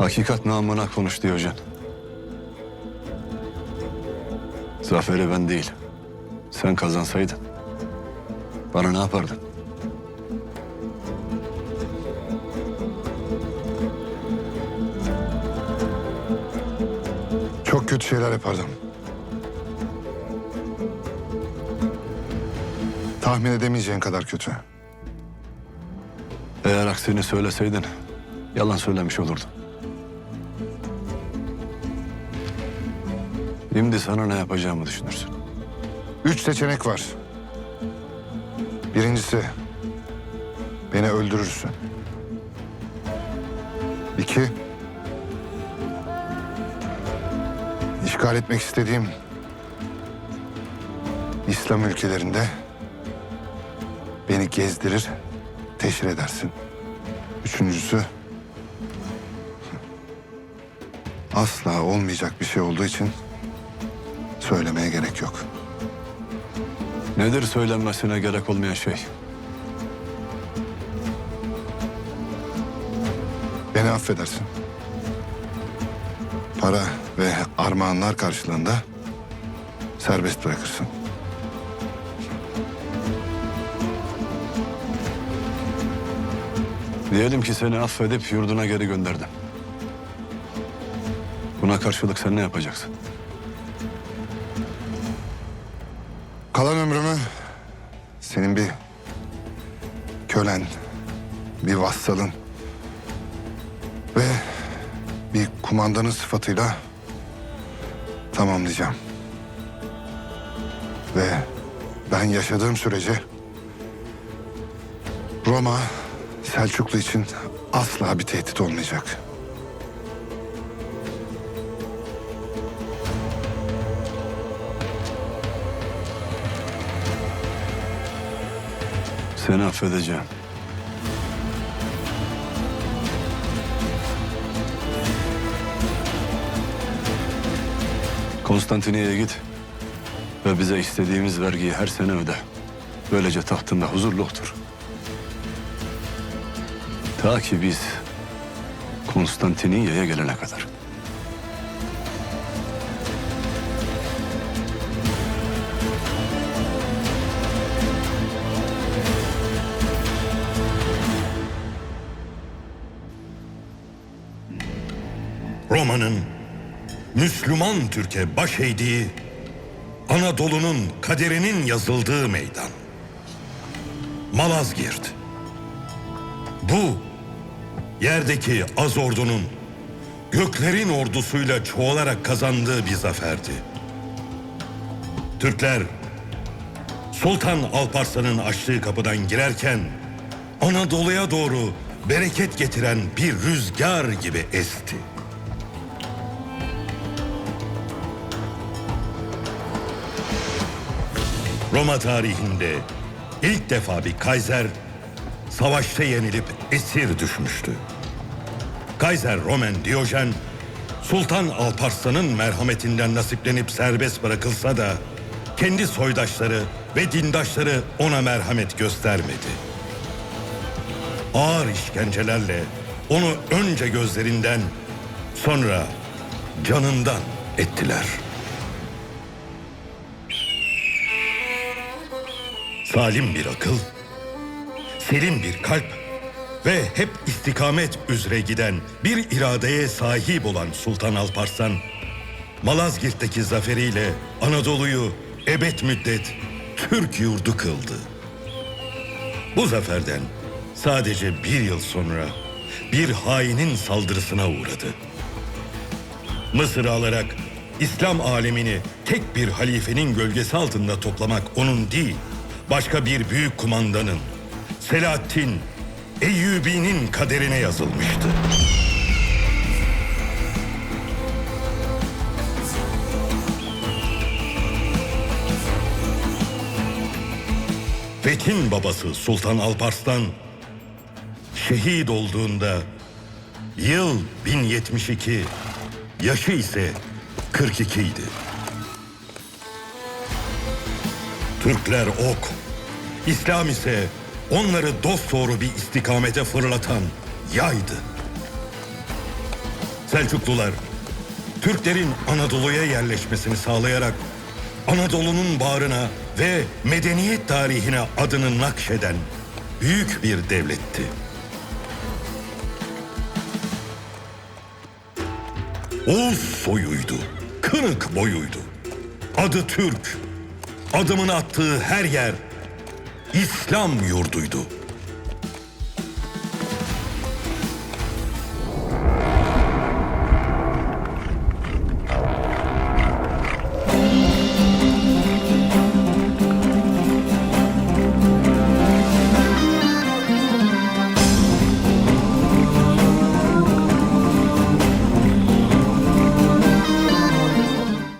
Hakikat namına konuş Diyojen. Zaferi ben değil. Sen kazansaydın. Bana ne yapardın? Çok kötü şeyler yapardım. Tahmin edemeyeceğin kadar kötü. Eğer aksini söyleseydin yalan söylemiş olurdun. Şimdi sana ne yapacağımı düşünürsün. Üç seçenek var. Birincisi, beni öldürürsün. İki, işgal etmek istediğim İslam ülkelerinde beni gezdirir, teşhir edersin. Üçüncüsü, asla olmayacak bir şey olduğu için söylemeye gerek yok. Nedir söylenmesine gerek olmayan şey? Beni affedersin. Para ve armağanlar karşılığında serbest bırakırsın. Diyelim ki seni affedip yurduna geri gönderdim. Buna karşılık sen ne yapacaksın? Kalan ömrümü senin bir kölen, bir vassalın ve bir kumandanın sıfatıyla tamamlayacağım. Ve ben yaşadığım sürece Roma Selçuklu için asla bir tehdit olmayacak. Seni affedeceğim. Konstantiniye'ye git ve bize istediğimiz vergiyi her sene öde. Böylece tahtında huzurlu otur. Ta ki biz Konstantiniye'ye gelene kadar. Roma'nın Müslüman Türkiye baş eğdiği, Anadolu'nun kaderinin yazıldığı meydan. Malazgirt. Bu, yerdeki az ordunun, göklerin ordusuyla çoğalarak kazandığı bir zaferdi. Türkler, Sultan Alparslan'ın açtığı kapıdan girerken, Anadolu'ya doğru bereket getiren bir rüzgar gibi esti. Roma tarihinde ilk defa bir Kaiser savaşta yenilip esir düşmüştü. Kaiser Roman Diyojen Sultan Alparslan'ın merhametinden nasiplenip serbest bırakılsa da kendi soydaşları ve dindaşları ona merhamet göstermedi. Ağır işkencelerle onu önce gözlerinden sonra canından ettiler. Salim bir akıl, selim bir kalp ve hep istikamet üzere giden bir iradeye sahip olan Sultan Alparslan, Malazgirt'teki zaferiyle Anadolu'yu ebed müddet Türk yurdu kıldı. Bu zaferden sadece bir yıl sonra bir hainin saldırısına uğradı. Mısır'ı alarak İslam alemini tek bir halifenin gölgesi altında toplamak onun değil, başka bir büyük kumandanın, Selahaddin Eyyubi'nin kaderine yazılmıştı. Fethin babası Sultan Alparslan şehit olduğunda yıl 1072, yaşı ise 42 idi. Türkler ok, İslam ise onları dosdoğru bir istikamete fırlatan yaydı. Selçuklular, Türklerin Anadolu'ya yerleşmesini sağlayarak Anadolu'nun bağrına ve medeniyet tarihine adını nakşeden büyük bir devletti. Oğuz soyuydu, kırık boyuydu. Adı Türk, adımını attığı her yer İslam yurduydu.